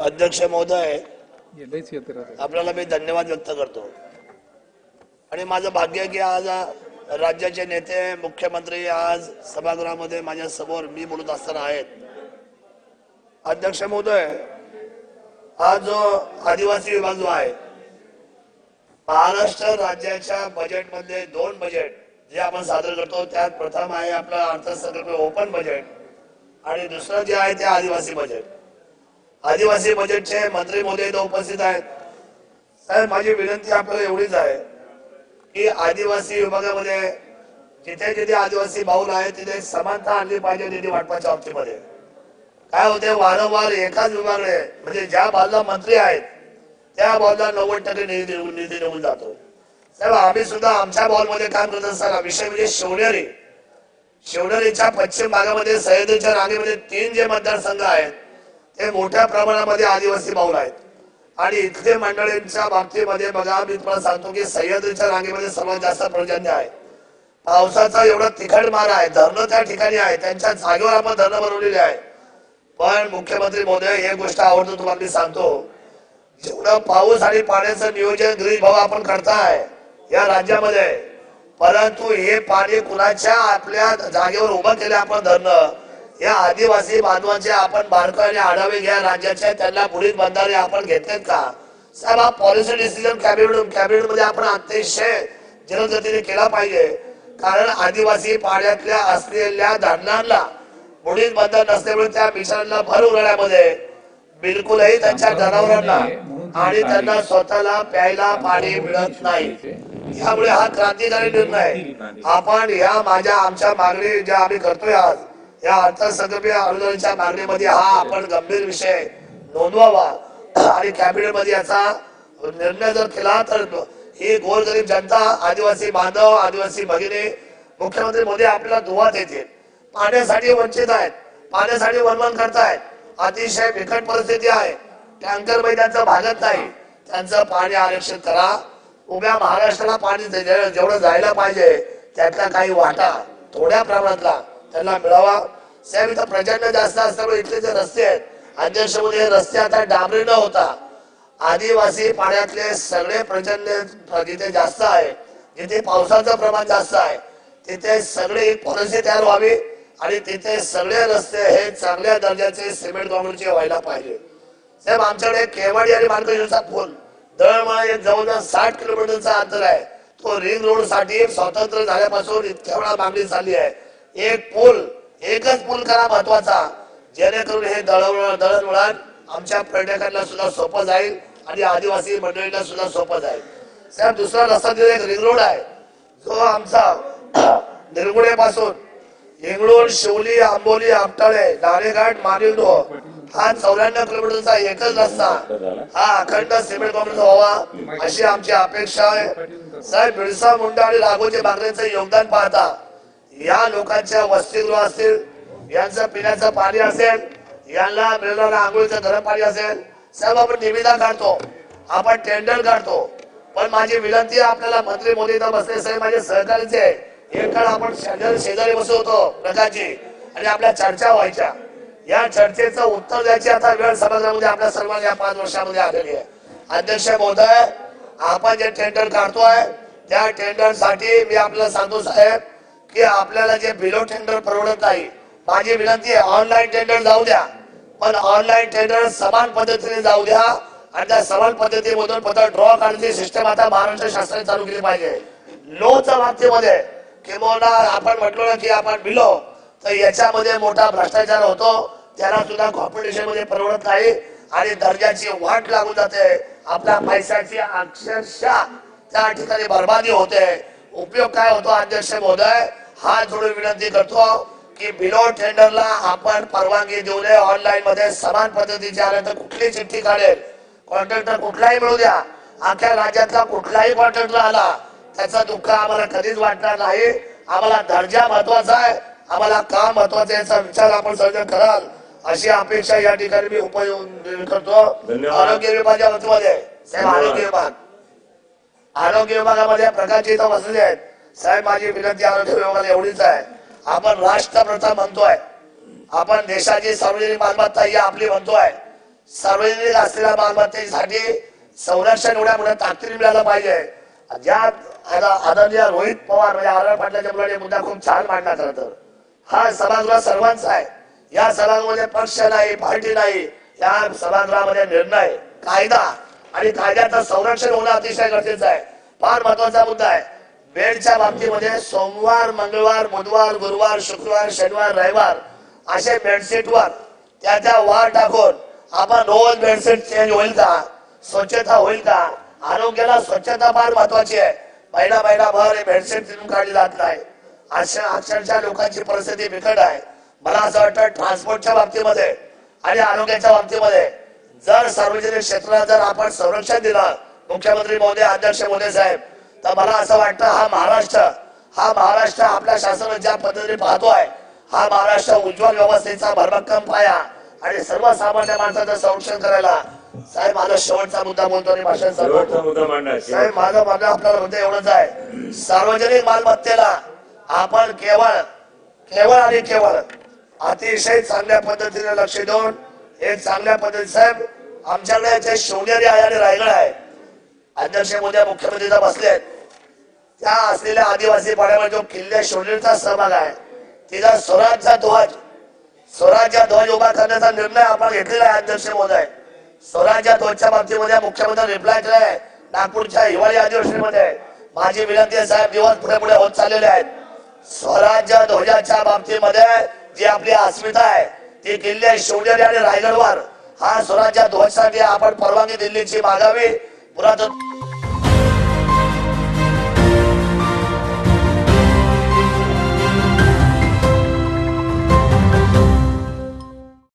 अध्यक्ष महोदय. आपल्याला मी धन्यवाद व्यक्त करतो. आणि माझं भाग्य की आज राज्याचे नेते मुख्यमंत्री आज सभागृहामध्ये माझ्यासमोर मी बोलत असताना आहेत. अध्यक्ष महोदय हा जो आदिवासी विभाग जो आहे महाराष्ट्र राज्याच्या बजेटमध्ये दोन बजेट जे आपण सादर करतो त्यात प्रथम आहे आपलं अर्थसंकल्प ओपन बजेट आणि दुसरं जे आहे ते आदिवासी बजेट. आदिवासी बजेटचे मंत्री मोदी इथं उपस्थित आहेत. साहेब माझी विनंती आपल्याला एवढीच आहे की आदिवासी विभागामध्ये जिथे जिथे आदिवासी बाहुल आहे तिथे समानता आणली पाहिजे निधी वाटपाच्या बाबतीमध्ये. काय होते? वारंवार एकाच विभागाने म्हणजे ज्या बाजूला मंत्री आहेत त्या बाजूला नव्वद टक्के निधी निधी निघून जातो. साहेब आम्ही सुद्धा आमच्या बॉलमध्ये काम करत असताना विषय म्हणजे शिवनेरी शिवनेरीच्या पश्चिम भागामध्ये सह्याद्रीच्या रांगेमध्ये तीन जे मतदारसंघ आहेत ते मोठ्या प्रमाणामध्ये आदिवासी बाहुल आहेत. आणि इथले मंडळींच्या बाबतीमध्ये बघा मी तुम्हाला सांगतो की सह्याद्रीच्या रांगेमध्ये सर्वात जास्त पर्जन्य आहे. पावसाचा एवढा तिखट मार आहे धरणं त्या ठिकाणी आहे त्यांच्या जागेवर आपण धरणं बनवलेली आहे पण मुख्यमंत्री महोदय हे गोष्ट आवडतो तुम्हाला मी सांगतो. जेवढं पाऊस आणि पाण्याचं नियोजन गिरीश भाऊ आपण करताय या राज्यामध्ये परंतु हे पाणी कुणाच्या आपल्या जागेवर उभं केलं आपण धरणं? या आदिवासी बांधवांचे आपण बारकाईने आढावे घ्या राज्याच्या त्यांना पुढील बंधारे आपण घेतलेत का? साहेब हा पॉलिसी डिसिजन कॅबिनेट कॅबिनेटमध्ये आपण अतिशय जलदगतीने केला पाहिजे. कारण आदिवासी पाड्यातल्या असलेल्या धरणांना पुढील बंधन नसल्यामुळे त्या मिशनला भर उन्हाळ्यामध्ये. बिलकुलही त्यांच्या जनावरांना. आणि त्यांना स्वतःला प्यायला पाणी मिळत नाही. त्यामुळे हा क्रांतिकारी निर्णय. आपण या माझ्या आमच्या मागणी ज्या आम्ही करतोय आज या अर्थसंकल्पीय अनुदानाच्या मागणीमध्ये हा आपण गंभीर विषय नोंदवावा. आणि कॅबिनेटमध्ये याचा निर्णय जर केला तर ही गोरगरीब जनता आदिवासी बांधव आदिवासी भगिनी मुख्यमंत्री मोदी आपल्याला दुवा देतील. पाण्यासाठी वंचित आहेत. पाण्यासाठी वनवन करतायत. अतिशय बिकट परिस्थिती आहे. टँकरमध्ये त्यांचं भागत नाही. त्यांचं पाणी आरक्षण करा. उभ्या महाराष्ट्राला पाणी जेवढं जायला पाहिजे त्यातला काही वाटा थोड्या प्रमाणातला त्यांना मिळावा. साहेब इथं प्रचंड जास्त असल्यामुळे इथले जे रस्ते आहेत अध्यक्ष रस्ते आता डांबरी न होता आदिवासी पाण्यातले सगळे प्रचंड जिथे जास्त आहे जिथे पावसाचं प्रमाण जास्त आहे तिथे सगळे एक पॉलिसी तयार व्हावी आणि तिथे सगळे रस्ते हे चांगल्या दर्जाचे सिमेंट कॉन्क्रीटचे व्हायला पाहिजे. साहेब आमच्याकडे केवाडी आणि मार्गदर्शनचा पूल. दळमाळा एक जवळजवळ साठ किलोमीटरचा अंतर आहे. तो रिंग रोडसाठी स्वातंत्र्य झाल्यापासून इतक्या वेळा मागणी झाली आहे. एक पूल एकच पूल करा महत्त्वाचा. जेणेकरून हे दळवळ दळणवळण आमच्या पर्यटकांना सुद्धा सोपं जाईल आणि आदिवासी मंडळींना सुद्धा सोपं जाईल. साहेब दुसरा रस्ता तिथे एक रिंग रोड आहे. जो आमचा निरगुडे पासून इंगळूर शिवली आंबोली आमटाळे नाणेघाट मानिवडो हा चौऱ्याण्णव किलोमीटरचा एकच रस्ता. हा अखंड सिमेंट कॉम्प्लेक्स व्हावा अशी आमची अपेक्षा आहे. साहेब बिरसा मुंडा आणि राघोजी बागरेचं योगदान पाहता या लोकांच्या वसतिगृह असतील यांचं पिण्याचं पाणी असेल यांना मिळणारं आंघोळीचं गरम पाणी असेल साहेब आपण निविदा काढतो. आपण टेंडर काढतो. पण माझी विनंती आहे आपल्याला मंत्री मोदी इथं बसले साहेब माझे सहकारीचे एक काळ आपण शेजारी शेजारी बसवतो प्रकाशजी आणि आपल्या चर्चा व्हायच्या. या चर्चेचं उत्तर द्यायची आता वेळ समाजामध्ये आपल्या सर्वांना या पाच वर्षामध्ये आलेली आहे. अध्यक्ष महोदय आपण जे टेंडर काढतोय त्या टेंडरसाठी मी आपल्याला सांगतो साहेब की आपल्याला जे बिलो टेंडर परवडत नाही माझी विनंती आहे ऑनलाईन टेंडर जाऊ द्या. पण ऑनलाईन टेंडर समान पद्धतीने जाऊ द्या आणि त्या समान पद्धतीमधून पत्र ड्रॉ काढण्याची सिस्टम आता महाराष्ट्र शासनाने चालू केली पाहिजे. लोच्या बाबतीमध्ये किंवा आपण म्हटलो ना की आपण बिलो तर याच्यामध्ये मोठा भ्रष्टाचार होतो. त्याला सुद्धा कॉम्पिटिशनमध्ये परवडत नाही. आणि दर्जाची वाट लागून जाते. आपल्या पैशाची अक्षरशः त्या ठिकाणी बर्बादी होते. उपयोग काय होतो अध्यक्ष महोदय? हा जोडून विनंती करतो की बिलो टेंडरला आपण परवानगी देऊ नये. ऑनलाईन मध्ये समान पद्धतीचे आले तर कुठली चिठ्ठी काढेल? कॉन्ट्रॅक्टर कुठलाही मिळू द्या. अख्ख्या राज्यातला कुठलाही कॉन्ट्रॅक्टर आला त्याचा दुःख आम्हाला कधीच वाटणार नाही. आम्हाला दर्जा महत्त्वाचा आहे. आम्हाला काम महत्वाचं याचा विचार आपण सर्व कराल. अशी अपेक्षा या ठिकाणी मी उपयोग करतो. आरोग्य विभागाच्या वतीमध्ये साहेब आरोग्य विभाग. आरोग्य विभागामध्ये प्रकारचे इथं बसलेले आहेत. साहेब माझी विनंती आरोग्य विभागाला एवढीच आहे. आपण राष्ट्रप्रथा म्हणतोय. आपण देशाची सार्वजनिक मालमत्ता ही आपली म्हणतोय. सार्वजनिक असलेल्या मालमत्तेसाठी संरक्षण एवढ्या मोठ्या ताकदीने मिळालं पाहिजे. ज्या आदरणीय रोहित पवार म्हणजे आर पाटलाच्या मुलाने मुद्दा खूप छान मांडला खरं तर. हा सभागृह सर्वांचा आहे. या सभागृहामध्ये पक्ष नाही पार्टी नाही या सभागृहामध्ये निर्णय कायदा आणि कायद्याचं संरक्षण होणं अतिशय गरजेचं आहे. फार महत्त्वाचा मुद्दा आहे. वेळच्या बाबतीमध्ये सोमवार मंगळवार बुधवार गुरुवार शुक्रवार शनिवार रविवार असे बेडशीटवर त्या त्या वार टाकून आपण रोज बेडशीट चेंज होईल का? स्वच्छता होईल का? आरोग्याला स्वच्छता फार महत्वाची आहे. महिना महिनाभर हे बेडशीट तिथून काढली जात नाही. अशा अक्षरशः लोकांची परिस्थिती बिकट आहे. मला असं वाटतं ट्रान्सपोर्टच्या बाबतीमध्ये आणि आरोग्याच्या बाबतीमध्ये जर सार्वजनिक क्षेत्राला जर आपण संरक्षण दिलं मुख्यमंत्री महोदय अध्यक्ष मोदी साहेब तर मला असं वाटतं हा महाराष्ट्र हा महाराष्ट्र आपल्या शासनाने ज्या पद्धतीने पाहतोय हा महाराष्ट्र उज्ज्वल व्यवस्थेचा भरभक्कम पाया आणि सर्वसामान्य माणसाचं संरक्षण करायला साहेब माझा शेवटचा मुद्दा बोलतो आणि भाषण साहेब माझं माझं आपल्याला मुद्दा एवढंच आहे. सार्वजनिक मालमत्तेला आपण केवळ केवळ आणि केवळ अतिशय चांगल्या पद्धतीने लक्ष देऊन एक चांगल्या पद्धती साहेब आमच्याकडे जे शिवनेरी आहे आणि रायगड आहे अध्यक्ष मोदी मुख्यमंत्रीचा बसले त्या असलेल्या आदिवासी पाड्यावर जो किल्ले शिवनेरीचा सहभाग आहे तिचा स्वराजचा ध्वज स्वराज्य ध्वज उभा करण्याचा निर्णय आपण घेतलेला आहे अध्यक्ष मोदय स्वराज्य ध्वजच्या बाबतीमध्ये मुख्यमंत्री रिप्लाय केलाय. नागपूरच्या हिवाळी अधिवेशनामध्ये. माझी विनंती साहेब दिवस पुढे पुढे होत चाललेले आहेत. स्वराज्य ध्वजाच्या बाबतीमध्ये जी आपली अस्मिता आहे ती किल्ले शिवनेरी आणि रायगडवर. हा स्वराज्य ध्वजासाठी आपण परवानगी दिल्लीची मागावी. पुरातन